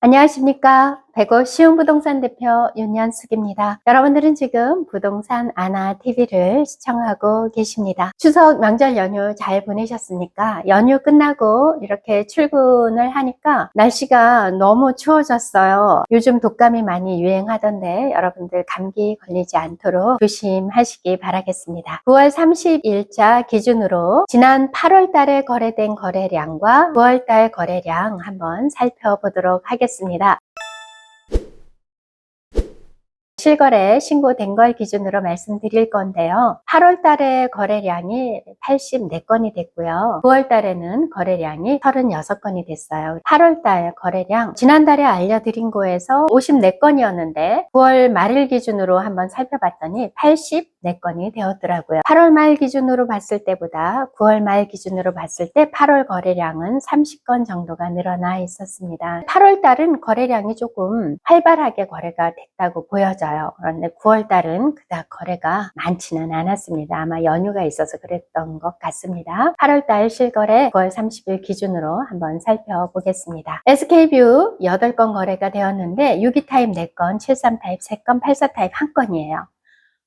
안녕하십니까. 백오 쉬운 부동산 대표 윤연숙입니다. 여러분들은 지금 부동산 아나 TV를 시청하고 계십니다. 추석 명절 연휴 잘 보내셨습니까? 연휴 끝나고 이렇게 출근을 하니까 날씨가 너무 추워졌어요. 요즘 독감이 많이 유행하던데 여러분들 감기 걸리지 않도록 조심하시기 바라겠습니다. 9월 30일자 기준으로 지난 8월 달에 거래된 거래량과 9월 달 거래량 한번 살펴보도록 하겠습니다. 실거래 신고된 걸 기준으로 말씀드릴 건데요. 8월 달에 거래량이 84건이 됐고요. 9월 달에는 거래량이 36건이 됐어요. 8월 달 거래량 지난달에 알려드린 거에서 54건이었는데 9월 말일 기준으로 한번 살펴봤더니 84건이 되었더라고요. 8월 말 기준으로 봤을 때보다 9월 말 기준으로 봤을 때 8월 거래량은 30건 정도가 늘어나 있었습니다. 8월 달은 거래량이 조금 활발하게 거래가 됐다고 보여져요. 그런데 9월 달은 그닥 거래가 많지는 않았습니다. 아마 연휴가 있어서 그랬던 것 같습니다. 8월 달 실거래 9월 30일 기준으로 한번 살펴보겠습니다. SK뷰 8건 거래가 되었는데 62 타입 4건, 73 타입 3건, 84 타입 1건이에요.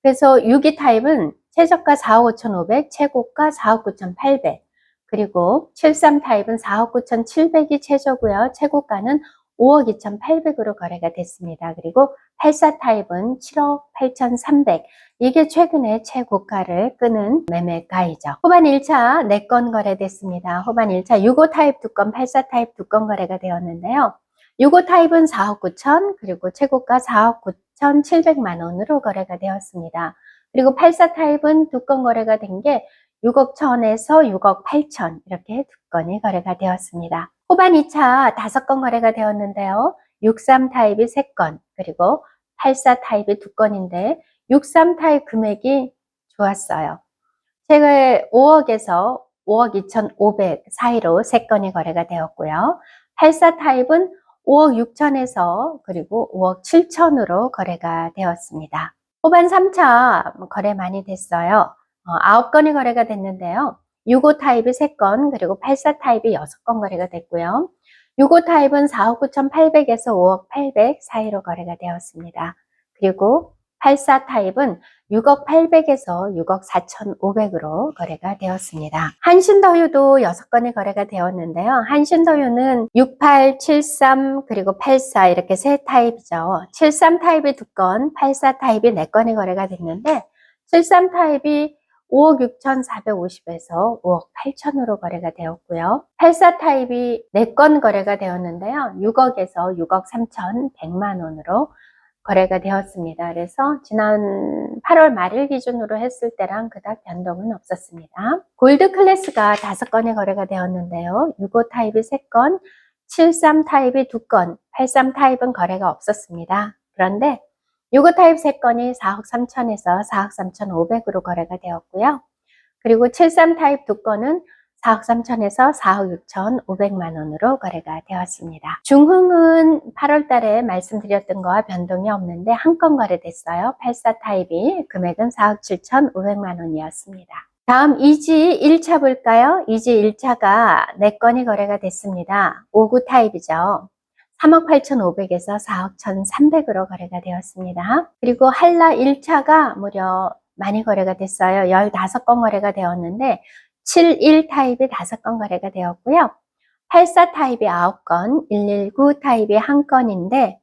그래서 62 타입은 최저가 4억 5,500, 최고가 4억 9,800. 그리고 73 타입은 4억 9,700이 최저고요. 최고가는 5억 2,800으로 거래가 됐습니다. 그리고 84 타입은 7억 8,300. 이게 최근에 최고가를 끄는 매매가이죠. 후반 1차 4건 거래됐습니다. 후반 1차 65 타입 2건, 84 타입 2건 거래가 되었는데요. 65 타입은 4억 9천, 그리고 최고가 4억 9,700만 원으로 거래가 되었습니다. 그리고 84 타입은 두건 거래가 된 게 6억 1천에서 6억 8천 이렇게 두 건이 거래가 되었습니다. 후반 2차 5건 거래가 되었는데요. 63 타입이 3건, 그리고 84 타입이 2건인데 63 타입 금액이 좋았어요. 최근 5억에서 5억 2,500 사이로 3건이 거래가 되었고요. 84 타입은 5억 6천에서 그리고 5억 7천으로 거래가 되었습니다. 후반 3차 거래 많이 됐어요. 어, 9건이 거래가 됐는데요. 65 타입이 3건, 그리고 84 타입이 6건 거래가 됐고요. 65 타입은 4억 9,800에서 5억 800 사이로 거래가 되었습니다. 그리고 84 타입은 6억 800에서 6억 4,500으로 거래가 되었습니다. 한신더유도 6건이 거래가 되었는데요. 한신더유는 68, 73, 그리고 84 이렇게 세 타입이죠. 73 타입이 2건, 84 타입이 4건이 거래가 됐는데 73 타입이 5억 6,450에서 5억 8천으로 거래가 되었고요. 84 타입이 4건 거래가 되었는데요. 6억에서 6억 3,100만 원으로 거래가 되었습니다. 그래서 지난 8월 말일 기준으로 했을 때랑 그닥 변동은 없었습니다. 골드 클래스가 5건의 거래가 되었는데요. 65 타입이 3건, 73 타입이 2건, 83 타입은 거래가 없었습니다. 그런데 65 타입 3건이 4억 3천에서 4억 3천 5백으로 거래가 되었고요. 그리고 73 타입 2건은 4억 3천에서 4억 6천 5백만 원으로 거래가 되었습니다. 중흥은 8월 달에 말씀드렸던 거와 변동이 없는데 한 건 거래됐어요. 84 타입이 금액은 4억 7천 5백만 원이었습니다. 다음 이지 1차 볼까요? 이지 1차가 4건이 거래가 됐습니다. 59 타입이죠. 3억 8,500에서 4억 1,300으로 거래가 되었습니다. 그리고 한라 1차가 무려 많이 거래가 됐어요. 15건 거래가 되었는데 71 타입이 5건 거래가 되었고요. 84 타입이 9건, 119 타입이 1건인데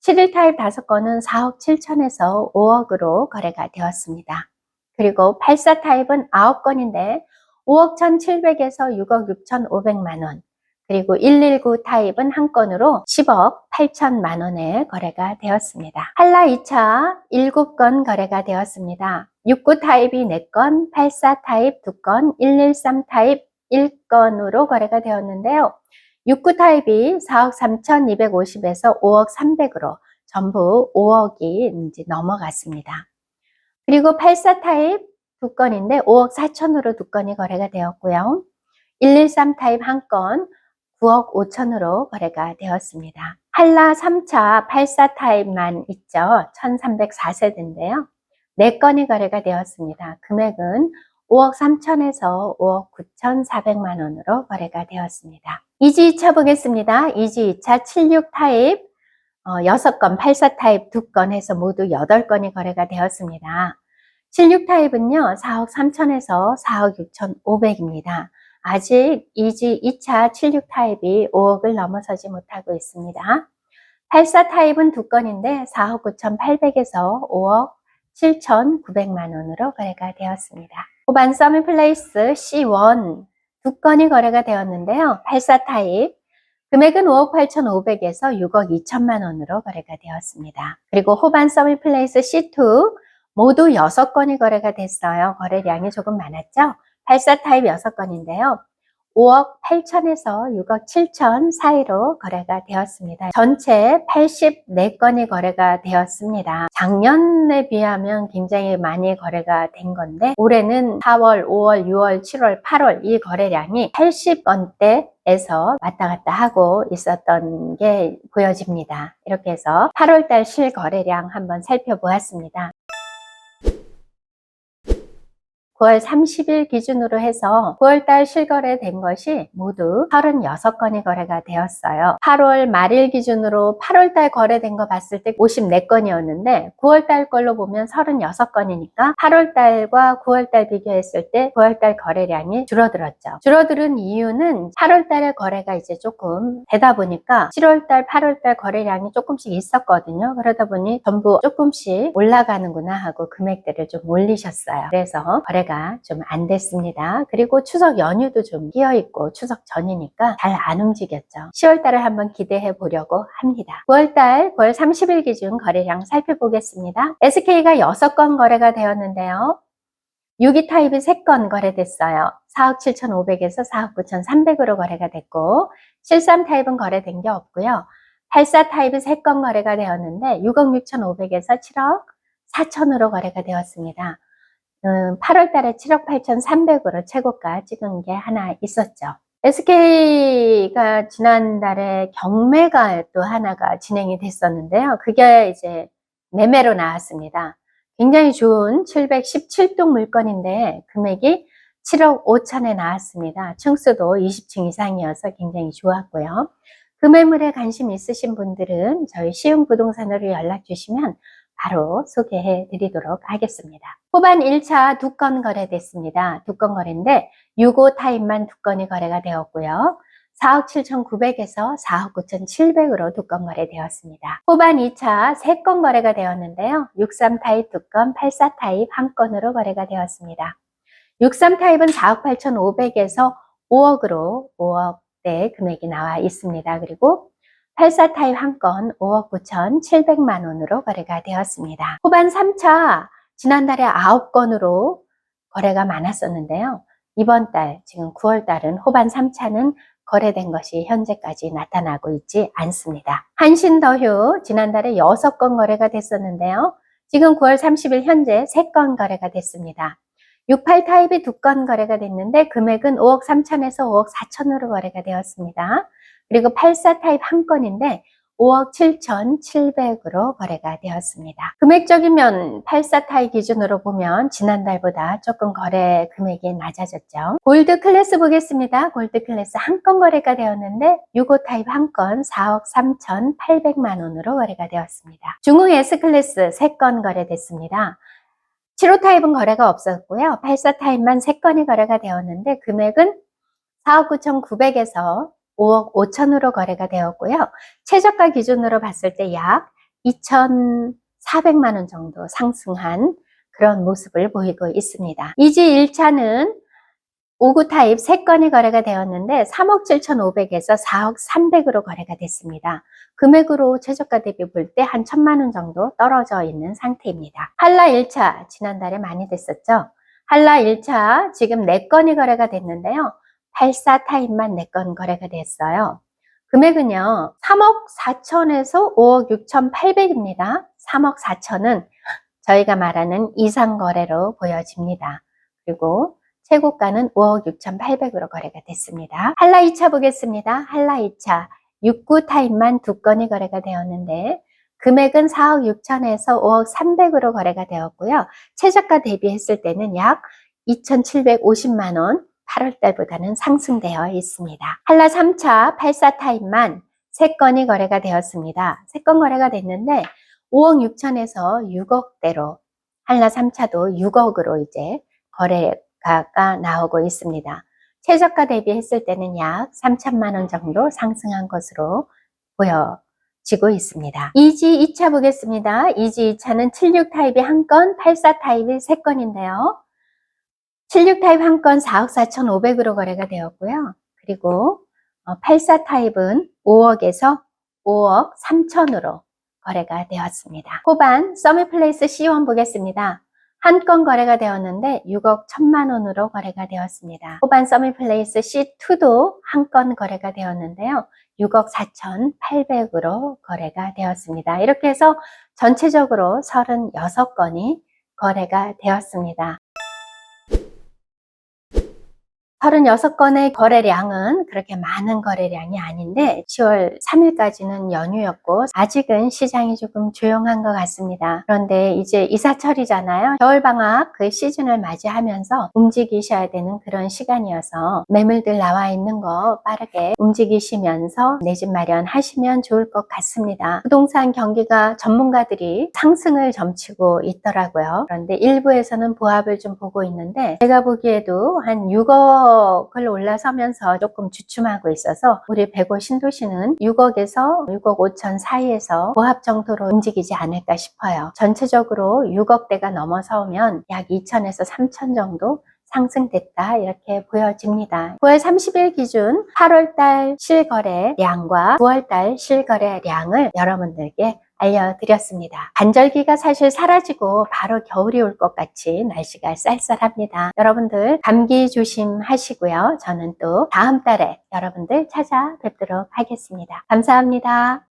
71 타입 5건은 4억 7천에서 5억으로 거래가 되었습니다. 그리고 84 타입은 9건인데 5억 1,700에서 6억 6,500만 원, 그리고 119 타입은 한 건으로 10억 8천만 원에 거래가 되었습니다. 한라 2차 7건 거래가 되었습니다. 69 타입이 4건, 84 타입 2건, 113 타입 1건으로 거래가 되었는데요. 69 타입이 4억 3,250에서 5억 300으로 전부 5억이 이제 넘어갔습니다. 그리고 84 타입 2건인데 5억 4천으로 2건이 거래가 되었고요. 113 타입 1건, 9억 5천으로 거래가 되었습니다. 한라 3차 84 타입만 있죠. 1304세대인데요. 4건이 거래가 되었습니다. 금액은 5억 3천에서 5억 9천 4백만 원으로 거래가 되었습니다. 이지 2차 보겠습니다. 이지 2차 76 타입 어, 6건, 84 타입 2건 해서 모두 8건이 거래가 되었습니다. 76 타입은요, 4억 3천에서 4억 6천 5백입니다. 아직 이지 2차 76 타입이 5억을 넘어서지 못하고 있습니다. 84 타입은 2건인데 4억 9천 8백에서 5억 7천 9백만 원으로 거래가 되었습니다. 호반 서밋플레이스 C1 두 건이 거래가 되었는데요. 84 타입 금액은 5억 8,500에서 6억 2천만 원으로 거래가 되었습니다. 그리고 호반 서밋플레이스 C2 모두 6건이 거래가 됐어요. 거래량이 조금 많았죠? 84 타입 6건인데요. 5억 8천에서 6억 7천 사이로 거래가 되었습니다. 전체 84건이 거래가 되었습니다. 작년에 비하면 굉장히 많이 거래가 된 건데 올해는 4월, 5월, 6월, 7월, 8월 이 거래량이 80건대 에서 왔다 갔다 하고 있었던 게 보여집니다. 이렇게 해서 8월달 실거래량 한번 살펴보았습니다. 9월 30일 기준으로 해서 9월달 실거래된 것이 모두 36건이 거래가 되었어요. 8월 말일 기준으로 8월달 거래된 거 봤을 때 54건이었는데 9월달 걸로 보면 36건이니까 8월달과 9월달 비교했을 때 9월달 거래량이 줄어들었죠. 줄어드는 이유는 8월달에 거래가 이제 조금 되다 보니까 7월달, 8월달 거래량이 조금씩 있었거든요. 그러다 보니 전부 조금씩 올라가는구나 하고 금액들을 좀 올리셨어요. 그래서 거래가 좀 안 됐습니다. 그리고 추석 연휴도 좀 끼어 있고 추석 전이니까 잘 안 움직였죠. 10월 달을 한번 기대해 보려고 합니다. 9월 달 9월 30일 기준 거래량 살펴보겠습니다. SK가 6건 거래가 되었는데요. 6위 타입이 3건 거래됐어요. 4억 7,500에서 4억 9,300으로 거래가 됐고 73 타입은 거래된 게 없고요. 84 타입이 3건 거래가 되었는데 6억 6,500에서 7억 4천으로 거래가 되었습니다. 음, 8월 달에 7억 8,300으로 최고가 찍은 게 하나 있었죠. SK가 지난달에 경매가 또 하나가 진행이 됐었는데요. 그게 이제 매매로 나왔습니다. 굉장히 좋은 717동 물건인데 금액이 7억 5천에 나왔습니다. 층수도 20층 이상이어서 굉장히 좋았고요. 그 매물에 관심 있으신 분들은 저희 시흥 부동산으로 연락 주시면 바로 소개해 드리도록 하겠습니다. 후반 1차 두 건 거래됐습니다. 두 건 거래인데 6호 타입만 두 건이 거래가 되었고요. 4억 7,900에서 4억 9,700으로 두 건 거래되었습니다. 후반 2차 세 건 거래가 되었는데요. 63 타입 두 건, 84 타입 한 건으로 거래가 되었습니다. 63 타입은 4억 8,500에서 5억으로 5억대 금액이 나와 있습니다. 그리고 84 타입 한 건 5억 9,700만 원으로 거래가 되었습니다. 후반 3차 지난달에 9건으로 거래가 많았었는데요. 이번 달 지금 9월 달은 후반 3차는 거래된 것이 현재까지 나타나고 있지 않습니다. 한신더휴 지난달에 6건 거래가 됐었는데요. 지금 9월 30일 현재 3건 거래가 됐습니다. 68 타입이 2건 거래가 됐는데 금액은 5억 3천에서 5억 4천으로 거래가 되었습니다. 그리고 84 타입 한 건인데 5억 7,700으로 거래가 되었습니다. 금액적이면 84 타입 기준으로 보면 지난달보다 조금 거래 금액이 낮아졌죠. 골드 클래스 보겠습니다. 골드 클래스 한 건 거래가 되었는데 65 타입 한 건 4억 3,800만 원으로 거래가 되었습니다. 중흥 S 클래스 3건 거래됐습니다. 75 타입은 거래가 없었고요. 84 타입만 3건이 거래가 되었는데 금액은 4억 9,900에서 5억 5천으로 거래가 되었고요. 최저가 기준으로 봤을 때 약 2,400만 원 정도 상승한 그런 모습을 보이고 있습니다. 이지 1차는 59 타입 3건이 거래가 되었는데 3억 7,500에서 4억 300으로 거래가 됐습니다. 금액으로 최저가 대비 볼 때 한 천만 원 정도 떨어져 있는 상태입니다. 한라 1차 지난달에 많이 됐었죠. 한라 1차 지금 4건이 거래가 됐는데요. 84 타입만 4건 거래가 됐어요. 금액은요, 3억 4천에서 5억 6천 8백입니다. 3억 4천은 저희가 말하는 이상 거래로 보여집니다. 그리고 최고가는 5억 6천 8백으로 거래가 됐습니다. 한라 2차 보겠습니다. 한라 2차 69 타입만 두 건이 거래가 되었는데 금액은 4억 6천에서 5억 3백으로 거래가 되었고요. 최저가 대비했을 때는 약 2,750만 원 8월 달보다는 상승되어 있습니다. 한라 3차 84 타입만 3건이 거래가 되었습니다. 3건 거래가 됐는데 5억 6천에서 6억대로 한라 3차도 6억으로 이제 거래가가 나오고 있습니다. 최저가 대비했을 때는 약 3천만 원 정도 상승한 것으로 보여지고 있습니다. 2지 2차 보겠습니다. 2지 2차는 76 타입이 한 건, 84 타입이 3건인데요. 76 타입 한 건 4억 4,500으로 거래가 되었고요. 그리고 84 타입은 5억에서 5억 3천으로 거래가 되었습니다. 호반 서밋플레이스 C1 보겠습니다. 한 건 거래가 되었는데 6억 1천만 원으로 거래가 되었습니다. 호반 서밋플레이스 C2도 한 건 거래가 되었는데요. 6억 4,800으로 거래가 되었습니다. 이렇게 해서 전체적으로 36건이 거래가 되었습니다. 36건의 거래량은 그렇게 많은 거래량이 아닌데 10월 3일까지는 연휴였고 아직은 시장이 조금 조용한 것 같습니다. 그런데 이제 이사철이잖아요. 겨울방학 그 시즌을 맞이하면서 움직이셔야 되는 그런 시간이어서 매물들 나와 있는 거 빠르게 움직이시면서 내 집 마련하시면 좋을 것 같습니다. 부동산 경기가 전문가들이 상승을 점치고 있더라고요. 그런데 일부에서는 보합을 좀 보고 있는데 제가 보기에도 한 6억 6억을 올라서면서 조금 주춤하고 있어서 우리 백오 신도시는 6억에서 6억 5천 사이에서 보합 정도로 움직이지 않을까 싶어요. 전체적으로 6억대가 넘어서면 약 2천에서 3천 정도 상승됐다 이렇게 보여집니다. 9월 30일 기준 8월달 실거래량과 9월달 실거래량을 여러분들께 알려드렸습니다. 반절기가 사실 사라지고 바로 겨울이 올 것 같이 날씨가 쌀쌀합니다. 여러분들 감기 조심하시고요. 저는 또 다음 달에 여러분들 찾아뵙도록 하겠습니다. 감사합니다.